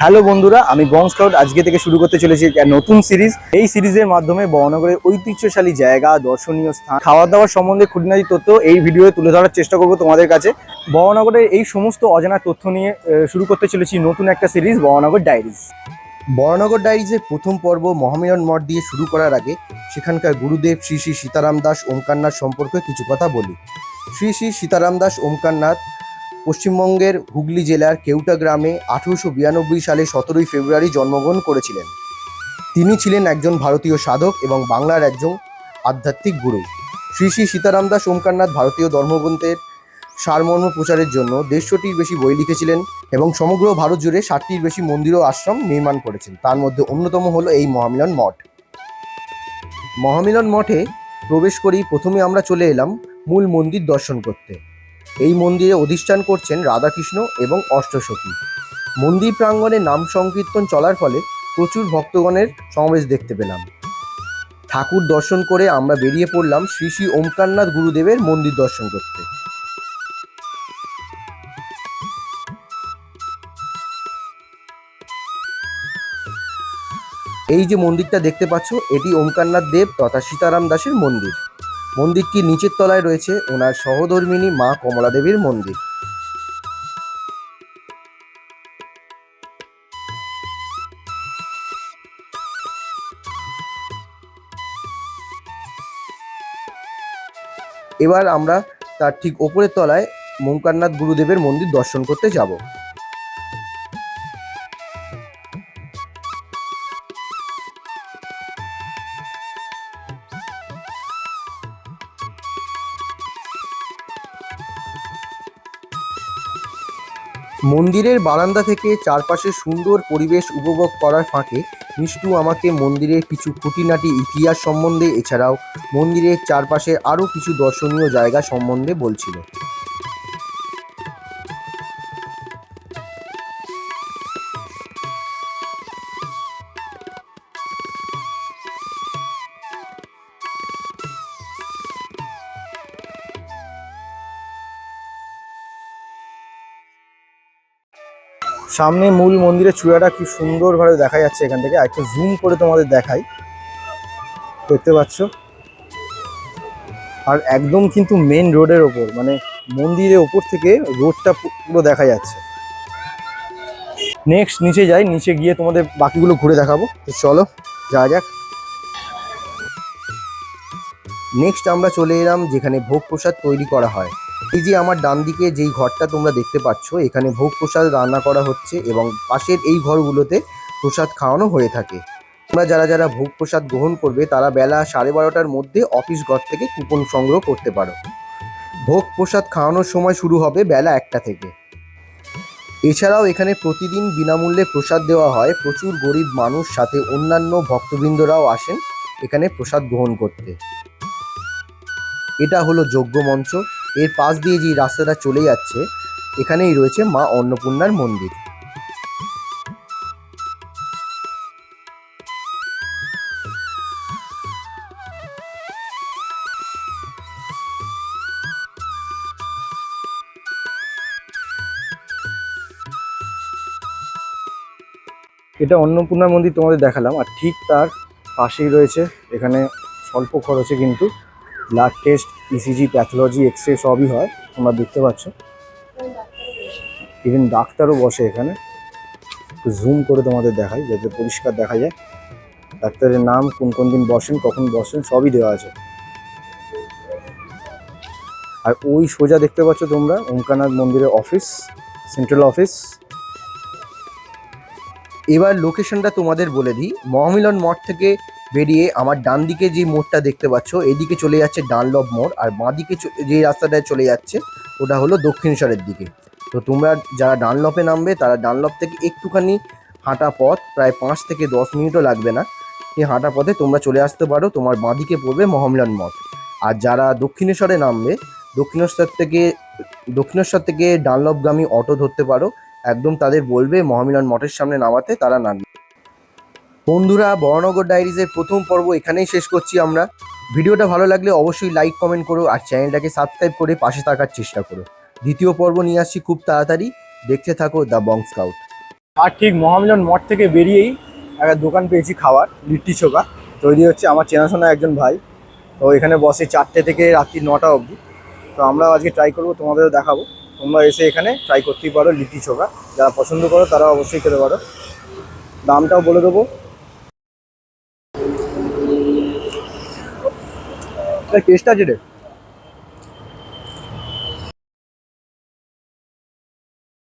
Hello বন্ধুরা, আমি বং scout আজকে থেকে শুরু করতে চলেছি নতুন সিরিজ। এই সিরিজের মাধ্যমে বহনগরের ঐতিহ্যশালী জায়গা, দর্শনীয় স্থান খাওয়া দাওয়ার সম্বন্ধে খুঁটিনাটি তথ্য এই ভিডিওতে তুলে ধরার চেষ্টা করব তোমাদের কাছে। বহনগরের এই সমস্ত অজানা তথ্য নিয়ে শুরু করতে চলেছি নতুন একটা সিরিজ বহনগর ডায়েরিজ। বরানগর ডায়েরিজের প্রথম পর্ব মহামিলন মঠ দিয়ে শুরু করার আগে সেখানকার গুরুদেব শ্রী শ্রী সীতারাম দাস ওমকারনাথ সম্পর্কে কিছু কথা বলি। শ্রী শ্রী সীতারাম দাস ওমকারনাথ পশ্চিমবঙ্গের হুগলি জেলার কেউটা গ্রামে আঠেরোশো বিরানব্বই সালে সতেরোই ফেব্রুয়ারি জন্মগ্রহণ করেছিলেন। তিনি ছিলেন একজন ভারতীয় সাধক এবং বাংলার একজন আধ্যাত্মিক গুরু। শ্রী শ্রী সীতারাম দাস ওমকারনাথ ভারতীয় ধর্মগ্রন্থের সারমর্ম প্রচারের জন্য দেড়শোটির বেশি বই লিখেছিলেন এবং সমগ্র ভারত জুড়ে ষাটটির বেশি মন্দির ও আশ্রম নির্মাণ করেছেন। তার মধ্যে অন্যতম হলো এই মহামিলন মঠ। মহামিলন মঠে প্রবেশ করেই প্রথমে আমরা চলে এলাম মূল মন্দির দর্শন করতে। এই মন্দিরে অধিষ্ঠান করছেন রাধাকৃষ্ণ এবং অষ্টসখী মন্দির প্রাঙ্গণে নাম সংকীর্তন চলার ফলে প্রচুর ভক্তগণের সমাবেশ দেখতে পেলাম। ঠাকুর দর্শন করে আমরা বেরিয়ে পড়লাম শ্রী শ্রী ওমকারনাথ গুরুদেবের মন্দির দর্শন করতে। এই যে মন্দিরটা দেখতে পাচ্ছ, এটি ওমকারনাথ দেব তথা সীতারাম দাসের মন্দির। মন্দিরটির নিচের তলায় রয়েছে? ওনার সহধর্মিনী মা কমলা দেবীর মন্দির। এবার আমরা তার ঠিক ওপরের তলায় ওমকারনাথ গুরুদেবের মন্দির দর্শন করতে যাব। মন্দিরের বারান্দা থেকে চারপাশে সুন্দর পরিবেশ উপভোগ করার ফাঁকে মিষ্টু আমাকে মন্দিরের কিছু খুঁটিনাটি ইতিহাস সম্বন্ধে, এছাড়াও মন্দিরের চারপাশে আরও কিছু দর্শনীয় জায়গা সম্বন্ধে বলছিল। সামনে মূল মন্দিরের চূড়াটা কি সুন্দরভাবে দেখা যাচ্ছে এখান থেকে। একটু জুম করে তোমাদের দেখাই। দেখতে পাচ্ছ? আর একদম কিন্তু মেন রোডের ওপর মানে মন্দিরের ওপর থেকে রোডটা পুরো দেখা যাচ্ছে। নেক্সট নিচে যাই, নিচে গিয়ে তোমাদের বাকিগুলো ঘুরে দেখাবো। তো চলো যা যাক। নেক্সট আমরা চলে এলাম যেখানে ভোগ প্রসাদ তৈরি করা হয়। এই যে আমার ডান দিকে যেই ঘরটা তোমরা দেখতে পাচ্ছ, এখানে ভোগ প্রসাদ রান্না করা হচ্ছে এবং পাশের এই ঘরগুলোতে প্রসাদ খাওয়ানো হয়ে থাকে। তোমরা যারা যারা ভোগ প্রসাদ গ্রহণ করবে, তারা বেলা সাড়ে বারোটার মধ্যে অফিস ঘর থেকে কুপন সংগ্রহ করতে পারো। ভোগ প্রসাদ খাওয়ানোর সময় শুরু হবে বেলা একটা থেকে। এছাড়াও এখানে প্রতিদিন বিনামূল্যে প্রসাদ দেওয়া হয়। প্রচুর গরিব মানুষ, সাথে অন্যান্য ভক্তবৃন্দরাও আসেন এখানে প্রসাদ গ্রহণ করতে। এটা হলো যজ্ঞ মঞ্চ। এর পাশ দিয়ে যে রাস্তাটা চলে যাচ্ছে, এখানেই রয়েছে মা অন্নপূর্ণার মন্দির। এটা অন্নপূর্ণা মন্দির তোমাদের দেখালাম, আর ঠিক তার পাশেই রয়েছে, এখানে স্বল্প খরচে কিন্তু blood test ECG pathology X ray সবই হয়, তোমরা দেখতে পাচ্ছ। ইভেন ডাক্তারও বসে এখানে। একটু জুম করে তোমাদের দেখাই, যাতে পরিষ্কার দেখা যায়। ডাক্তারের নাম, কোন কোন দিন বসেন, কখন বসেন, সবই দেওয়া আছে। আর ওই সোজা দেখতে পাচ্ছ তোমরা ওমকানাথ মন্দিরের অফিস সেন্ট্রাল অফিস এবার লোকেশনটা তোমাদের বলে দিই। মহামিলন মঠ থেকে বেরিয়ে আমার ডান দিকে যে মোড়টা দেখতে পাচ্ছ, এদিকে চলে যাচ্ছে ডানলব মোড়, আর বাঁ দিকে যে রাস্তাটায় চলে যাচ্ছে, ওটা হলো দক্ষিণেশ্বরের দিকে। তো তোমরা যারা ডানলপে নামবে, তারা ডানলপ থেকে একটুখানি হাঁটা পথ, প্রায় পাঁচ থেকে দশ মিনিটও লাগবে না। এই হাঁটা পথে তোমরা চলে আসতে পারো, তোমার বাঁ দিকে পড়বে মহামিলন মঠ আর যারা দক্ষিণেশ্বরে নামবে, দক্ষিণেশ্বর থেকে দক্ষিণেশ্বর থেকে ডানলপগামী অটো ধরতে পারো, একদম তাদের বলবে মহামিলন মঠের সামনে নামাতে, তারা নামবে। বন্ধুরা বরানগর ডায়েরিজের প্রথম পর্ব এখানেই শেষ করছি আমরা। ভিডিওটা ভালো লাগলে অবশ্যই লাইক কমেন্ট করো আর চ্যানেলটাকে সাবস্ক্রাইব করে পাশে থাকার চেষ্টা করো। দ্বিতীয় পর্ব নিয়ে আসছি খুব তাড়াতাড়ি। দেখতে থাকো দ্য বং স্কাউট আর ঠিক মহামিলন মঠ থেকে বেরিয়েই একটা দোকান পেয়েছি খাওয়ার, লিট্টি চোখা তৈরি হচ্ছে আমার চেনাশোনা একজন ভাই। তো এখানে বসে চারটে থেকে রাত্রি নটা অবধি। তো আমরা আজকে ট্রাই করব, তোমাদেরও দেখাবো। তোমরা এসে এখানে ট্রাই করতেই পারো লিট্টি চোখা যারা পছন্দ করো তারা অবশ্যই খেতে পারো। দামটাও বলে দেবো। টেস্ট আছে রে